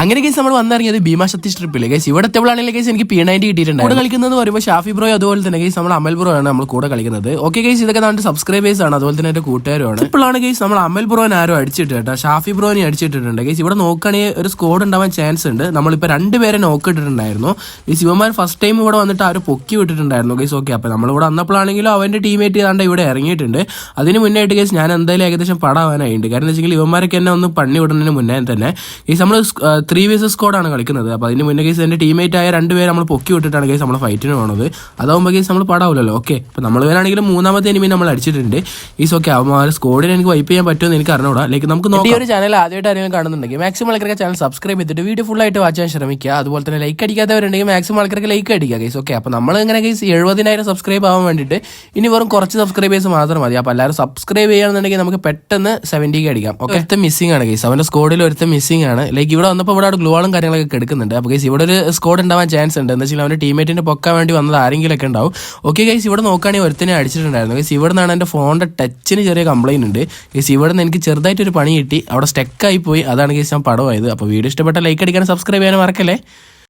അങ്ങനെ കേസ് നമ്മൾ വന്നിറങ്ങിയത് ഭീമാ സതീഷ് സ്ട്രിപ്പിൽ കേസ് ഇവിടെ എവിടെയാണെങ്കിലും കേസ് എനിക്ക് പി നയന്റി കിട്ടിയിട്ടുണ്ട് കൂടെ കളിക്കുന്നത് പറയുമ്പോൾ ഷാഫി ബ്രോ അതുപോലെ തന്നെ കേസ് നമ്മൾ അമൽ ബ്രോ ആണ് നമ്മൾ കൂടെ കളിക്കുന്നത്. ഓക്കെ കേസ് ഇതൊക്കെ നമ്മുടെ സബ്സ്ക്രൈബേഴ്സ് ആണ്. അതുപോലെ തന്നെ എന്റെ കൂട്ടുകാരുമാണ്. ഇപ്പോഴാണ് കേസ് നമ്മൾ അമൽ ബ്രോനെ ആരോ അടിച്ചിട്ട് കേട്ടോ. ഷാഫി ബ്രോനെ അടിച്ചിട്ടിട്ടുണ്ട്. കേസ് ഇവിടെ നോക്കുകയാണെങ്കിൽ ഒരു സ്കോഡ് ഉണ്ടാവാൻ ചാൻസ് ഉണ്ട്. നമ്മളിപ്പോൾ രണ്ടുപേരെ നോക്കിയിട്ടുണ്ടായിരുന്നു ഈ ശിവമാർ ഫസ്റ്റ് ടൈം ഇവിടെ വന്നിട്ട് അവർ പൊക്കി വിട്ടിട്ടുണ്ടായിരുന്നു. കേസ് ഓക്കെ അപ്പോൾ നമ്മളിവിടെ വന്നപ്പോഴാണെങ്കിലും അവന്റെ ടീമേറ്റ് ഏതാണ്ട് ഇവിടെ ഇറങ്ങിയിട്ടുണ്ട്. അതിന് മുന്നേ ആയിട്ട് കേസ് ഞാൻ എന്തായാലും ഏകദേശം പടാവാനായിട്ടുണ്ട് കാരണം എന്ന് വെച്ചെങ്കിൽ ഇവന്മാരൊക്കെ എന്നെ ഒന്ന് പണി വിടുന്നതിന് മുന്നേ തന്നെ. കേസ് നമ്മൾ ത്രീ വേഴ്സസ് സ്കോഡാണ് കളിക്കുന്നത്. അപ്പോൾ അതിന് മുന്നേ കേസ് എന്റെ ടീമേറ്റ് ആയ രണ്ട് പേര് നമ്മൾ പൊക്കി വിട്ടിട്ടാണ് കേസ് നമ്മൾ ഫൈറ്റിന് പോകുന്നത് അതാവുമ്പോൾ കേസ് നമ്മൾ പടാവില്ലല്ലോ. ഓക്കെ അപ്പോൾ നമ്മൾ വേണമെങ്കിലും മൂന്നാമത്തെ എനിമി നമ്മൾ അടിച്ചിട്ടുണ്ട്. ഈസ് ഓക്കെ അവന്മാർ സ്കോഡിന് എനിക്ക് വൈപ്പ് ചെയ്യാൻ പറ്റുമെന്ന് എനിക്ക് അറിഞ്ഞൂടാ. ലൈക്ക് നമുക്ക് നോക്കാം ഈ ഒരു ചാനൽ ആദ്യമായിട്ട് ആരെങ്കിലും കാണുന്നുണ്ടെങ്കിൽ മാക്സിമം ആൾക്കാർക്ക് ചാനൽ സബ്സ്ക്രൈബ് ചെയ്തിട്ട് വീഡിയോ ഫുൾ ആയിട്ട് വാച്ച് ചെയ്യാൻ ശ്രമിക്കുക. അതുപോലെ തന്നെ ലൈക്ക് അടിക്കാത്തവരുണ്ടെങ്കിൽ മാക്സിമം ആൾക്കാർക്ക് ലൈക്ക് അടിക്കുക കേസ് ഓക്കെ അപ്പോൾ നമ്മൾ ഇങ്ങനെ കേസ് എഴുപതിനായിരം സബ്സ്ക്രൈബ് ആവാൻ വേണ്ടിയിട്ട് ഇനി വെറും കുറച്ച് സബ്സ്ക്രൈബേഴ്സ് മാത്രം മതി. അപ്പോൾ എല്ലാവരും സബ്സ്ക്രൈബ് ചെയ്യണമെന്നുണ്ടെങ്കിൽ നമുക്ക് പെട്ടെന്ന് സെവന്റിക്ക് അടിക്കാം. ഓക്കെ ഒരുത്തൻ മിസ്സിംഗ് ആണ് കേസ് അവന്റെ സ്കോഡിൽ ഒരുത്തം മിസ്സിംഗ് ആണ്. ലൈക്ക് ഇവിടെ വന്നപ്പോൾ ഇവിടെ ഗ്ലൂവാളും കാര്യങ്ങളൊക്കെ എടുക്കുന്നുണ്ട് അപ്പോൾ ഗൈസ് ഇവിടെ ഒരു സ്കോഡ് ഉണ്ടാവാൻ ചാൻസ് ഉണ്ട്. എന്താ വെച്ചാൽ അവന്റെ ടീമേറ്റിന് പൊക്കാൻ വേണ്ടി വന്നത് ആരെങ്കിലൊക്കെ ഉണ്ടാവും. ഓക്കെ ഗൈസ് ഇവിടെ നോക്കുകയാണെങ്കിൽ ഒരുത്തിനെ അടിച്ചിട്ടുണ്ടായിരുന്നു. ഗൈസ് ഇവിടെ നിന്നാണ് എന്റെ ഫോണിന്റെ ടച്ചിന് ചെറിയ കംപ്ലൈന്റ് ഉണ്ട്. ഗൈസ് ഇവിടെ നിന്ന് എനിക്ക് ചെറുതായിട്ടൊരു പണി കിട്ടി. അവിടെ സ്റ്റെക്കായി പോയി. അതാണ് ഗൈസ് ഞാൻ പടമായത്. അപ്പോൾ വീഡിയോ ഇഷ്ടപ്പെട്ട ലൈക്ക് അടിക്കാനും സബ്സ്ക്രൈബ് ചെയ്യാനും മറക്കല്ലേ?